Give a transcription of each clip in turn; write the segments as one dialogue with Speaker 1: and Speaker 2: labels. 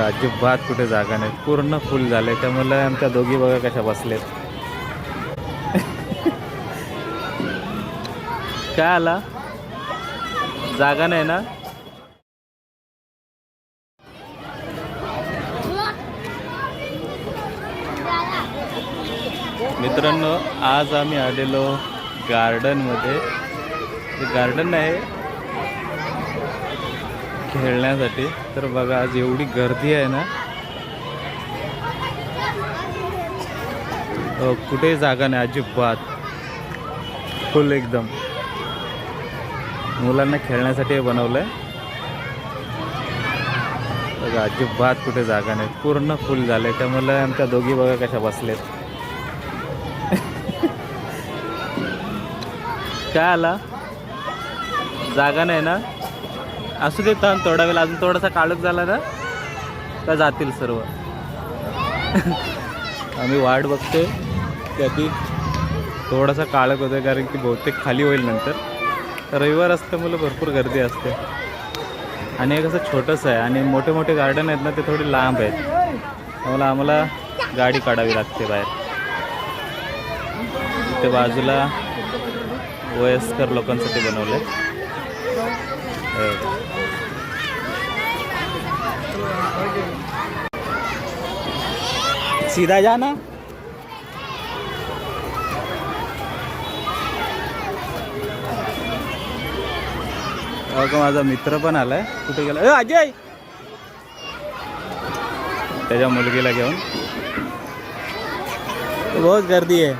Speaker 1: बघा अजिबात कुठे जागा नाही पूर्ण फुल झाले त्यामुळे आमच्या दोघी बघा कशा बसलेत. काय आला? जागा नाही ना? मित्रांनो आज आम्ही आलेलो गार्डनमध्ये ते गार्डन नाही खेळण्यासाठी. तर बघा आज एवढी गर्दी आहे ना. कुठे कुठेही जागा नाही अजिबात. फुल एकदम. मुलांना खेळण्यासाठी हे बनवलंय. बघा अजिबात कुठे जागा नाही. पूर्ण फुल झाले त्यामुळे आमच्या दोघी बघा कशा बसलेत. काय आला? जागा नाही ना? असू दे तण थोडा वेळ अजून थोडासा काळोख झाला ना तर जातील सर्व. आम्ही वाट बघतोय. कधी थोडासा काळख होतोय कारण की बहुतेक खाली होईल नंतर. रविवार असल्यामुळे भरपूर गर्दी असते. आणि हे कसं छोटंसं आहे आणि मोठे मोठे गार्डन आहेत ना ते थोडे लांब आहेत. त्यामुळे आम्हाला गाडी काढावी लागते बाहेर. इथे बाजूला वयस्कर लोकांसाठी बनवलं सीधा जा ना का माझा मित्र पण आलाय. कुठे गेला? ए अजय! त्याच्या मुलगीला घेऊन. बहुत गर्दी आहे.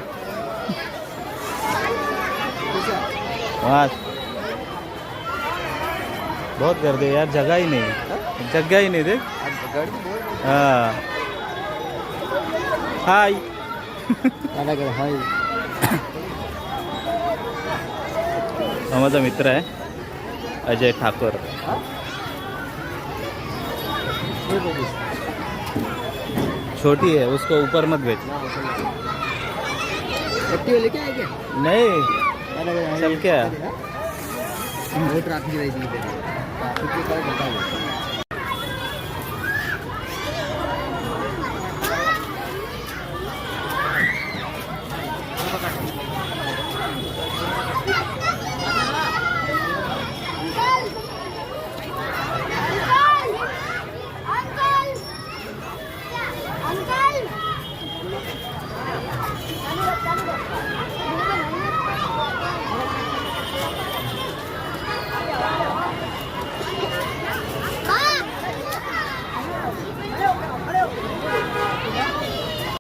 Speaker 1: बहुत गर्दी है यार जगह ही नहीं जगह ही नहीं. देख हाँ. हाय। हा माझा मित्र आहे. अजय ठाकर. छोटी है उसको ऊपर मत भेज. नहीं। चल क्या?